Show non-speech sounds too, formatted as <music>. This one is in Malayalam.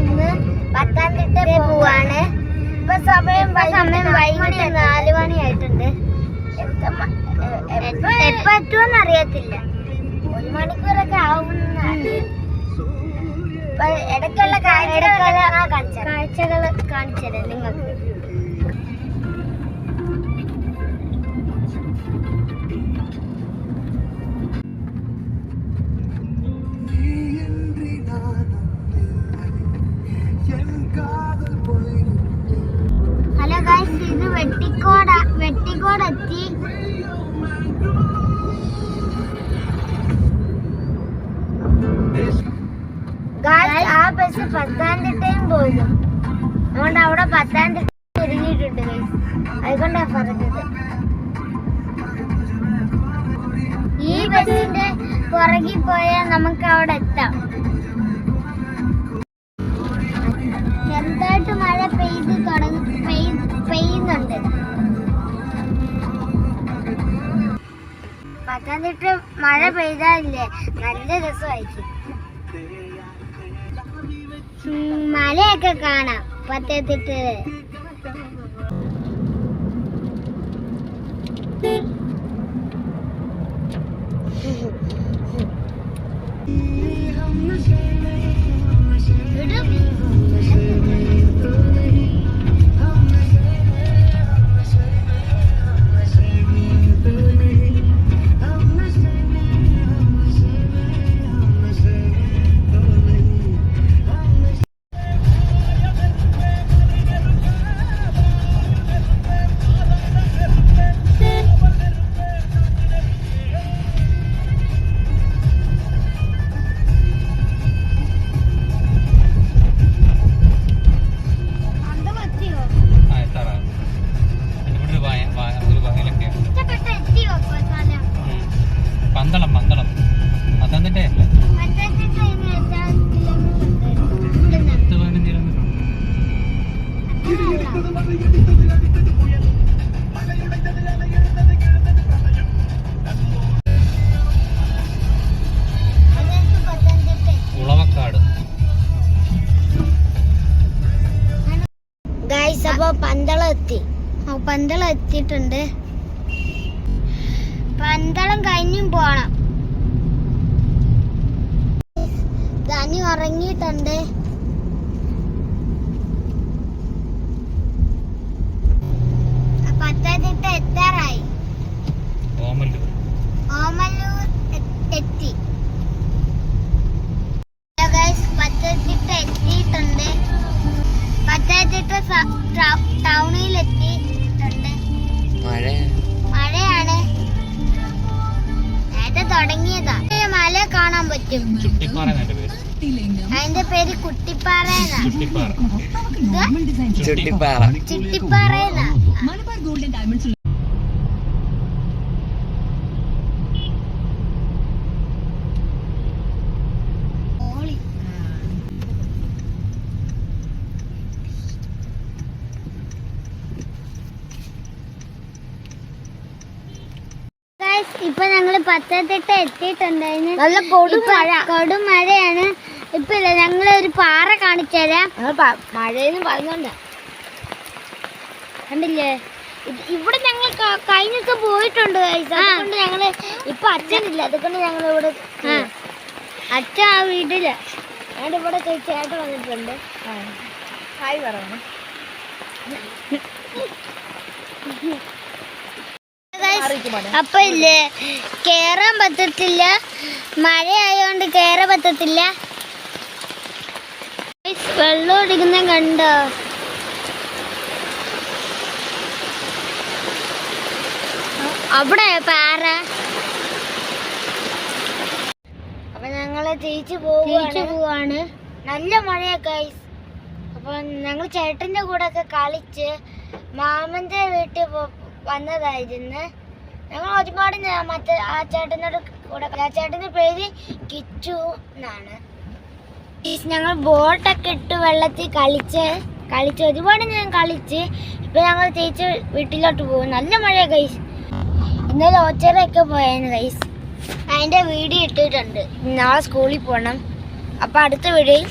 ഇന്ന് പത്തനംതിട്ട പോവാണ്. ഇപ്പൊ സമയം സമയം വൈകിട്ട് നാല് മണിയായിട്ടുണ്ട്. എപ്പോ എത്തുമെന്ന് അറിയത്തില്ല. ഒരു മണിക്കൂറൊക്കെ ആവുമെന്നാണ്. ഇടയ്ക്കുള്ള കാഴ്ചകൾ കാണിച്ചത് നിങ്ങൾക്ക്. വെട്ടിക്കോട് എത്തി ആ ബസ് പത്തനംതിട്ടയും പോലും. അതുകൊണ്ട് അവിടെ പത്തനംതിട്ട തിരിഞ്ഞിട്ടുണ്ട് അതുകൊണ്ടാ പറഞ്ഞത്. ഈ ബസ്സിന്റെ പുറകിൽ പോയാൽ നമുക്ക് അവിടെ എത്താം. ചെറുതായിട്ട് മഴ പെയ്ത് തുടങ്ങി പെയ്യുന്നുണ്ട്? പത്തനംതിട്ട മഴ പെയ്താലില്ലേ? നല്ല രസമായിരിക്കും. മലയൊക്കെ കാണാം. പത്തേത്തിട്ട് എത്തിയോ അപ്പൊ പന്തളം എത്തി ഓ, പന്തളം എത്തിയിട്ടുണ്ട് പന്തളം കഴിഞ്ഞും പോണം. ഉറങ്ങിയിട്ടുണ്ട് പത്തനംതിട്ട എത്താറായി. ഓമല്ലൂർ. എത്തി. പത്തനംതിട്ട എത്തിയിട്ടുണ്ട്. പത്തനംതിട്ട ടൗണിൽ എത്തിയിട്ടുണ്ട് മഴയാണ്. നേരത്തെ തുടങ്ങിയതാ. മല കാണാൻ പറ്റും. അതിന്റെ പേര് കുട്ടിപ്പാറ. എന്നാ ചുട്ടിപ്പാറ ചുട്ടിപ്പാറ ഡയമണ്ട്സ് ഇപ്പൊ ഞങ്ങൾ പത്തനംതിട്ട എത്തിയിട്ടുണ്ടായിരുന്നു നല്ല കൊടുമഴ കൊടുമഴയാണ് ഇപ്പൊ ഇല്ല ഞങ്ങൾ ഒരു പാറ കാണിച്ചുതരാം മഴയെന്ന് പറഞ്ഞോണ്ട കണ്ടില്ലേ? ഇവിടെ ഞങ്ങൾ കഴിഞ്ഞ ദിവസം പോയിട്ടുണ്ട് guys. അതുകൊണ്ട് ഞങ്ങൾ ഇപ്പൊ അച്ഛനില്ല. അതുകൊണ്ട് ഞങ്ങൾ ഇവിടെ അച്ഛൻ ആ വീട്ടിൽ. ഞാൻ ഇവിടെ ചേട്ടൻ വന്നിട്ടുണ്ട്. ഹായ് പറഞ്ഞു <laughs> അപ്പൊ ഇല്ലേ കേറാൻ പറ്റത്തില്ല. മഴ ആയതുകൊണ്ട് കേറാൻ പറ്റത്തില്ല. വെള്ളം ഒടിക്കുന്ന കണ്ടോ? അവിടെ പാറ. അപ്പൊ ഞങ്ങൾ തിരിച്ചു തിരിച്ചു പോവാണ്. നല്ല മഴയൊക്കെ അപ്പൊ ഞങ്ങൾ ചേട്ടന്റെ കൂടെ ഒക്കെ കളിച്ച് മാമന്റെ വീട്ടിൽ വന്നതായിരുന്നു. ഞങ്ങൾ ഒരുപാട് മറ്റേ ആ ചേട്ടനോട് കൂടെ ആ ചേട്ടന്റെ പേര് കിച്ചു എന്നാണ്. ഞങ്ങൾ ബോട്ടൊക്കെ ഇട്ട് വെള്ളത്തിൽ കളിച്ച് കളിച്ച് ഒരുപാട് ഞാൻ കളിച്ച് ഇപ്പം ഞങ്ങൾ തിരിച്ച് വീട്ടിലോട്ട് പോകും. നല്ല മഴ കൈസ് ഇന്നലെ ഓച്ചറയൊക്കെ പോയായിരുന്നു കൈസ് അതിന്റെ വീഡിയോ ഇട്ടിട്ടുണ്ട്. നാളെ സ്കൂളിൽ പോകണം അപ്പോൾ അടുത്ത വീഡിയോയിൽ